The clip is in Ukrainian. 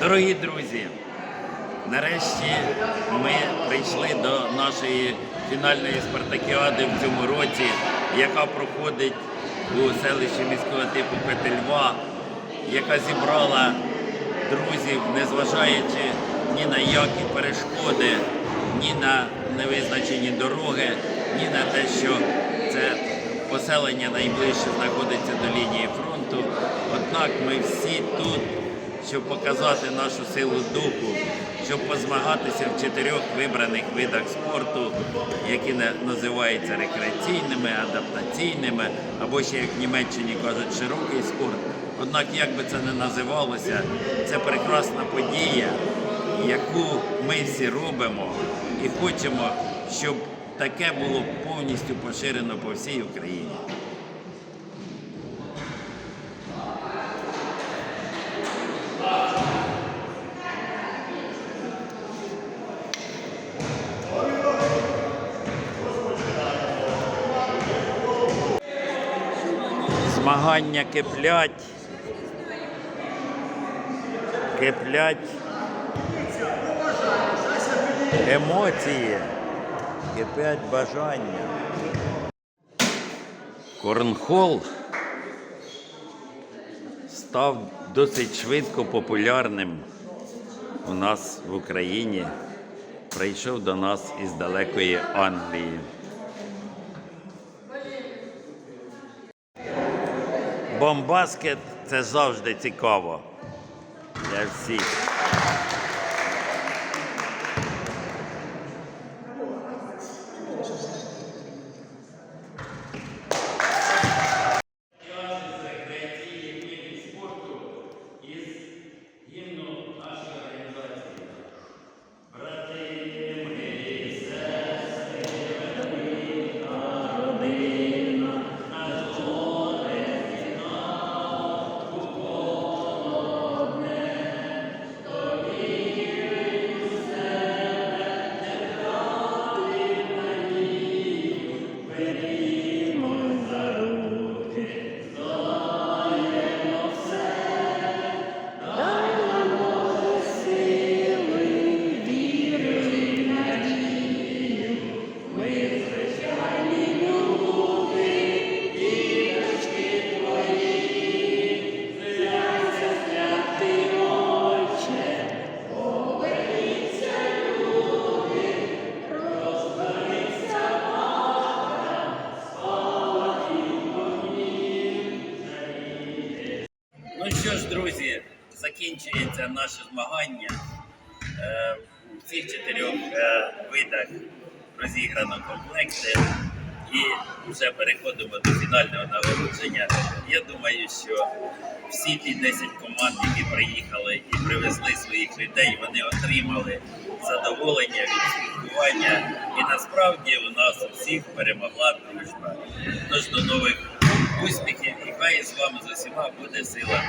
Дорогі друзі, нарешті ми прийшли до нашої фінальної спартакіади в цьому році, яка проходить у селищі міського типу Петельва, яка зібрала друзів, незважаючи ні на які перешкоди, ні на невизначені дороги, ні на те, що це поселення найближче знаходиться до лінії фронту. Однак ми всі тут щоб показати нашу силу духу, щоб позмагатися в чотирьох вибраних видах спорту, які на- називаються рекреаційними, адаптаційними, або ще як в Німеччині кажуть, широкий спорт. Однак, як би це не називалося, це прекрасна подія, яку ми всі робимо і хочемо, щоб таке було повністю поширено по всій Україні. Змагання киплять. Киплять емоції, киплять бажання. Корнхол став досить швидко популярним у нас в Україні. Прийшов до нас із далекої Англії. Бомбаскет це завжди цікаво для всіх. Ну що ж, друзі, закінчується наше змагання. Е, У всіх чотирьох е, видах розіграно комплекти і вже переходимо до фінального нагородження. Я думаю, що всі ті 10 команд, які приїхали і привезли своїх людей, вони отримали задоволення від спілкування. І насправді у нас у всіх перемогла дружба. Тож до нових Islamu za simaa kuja Sila.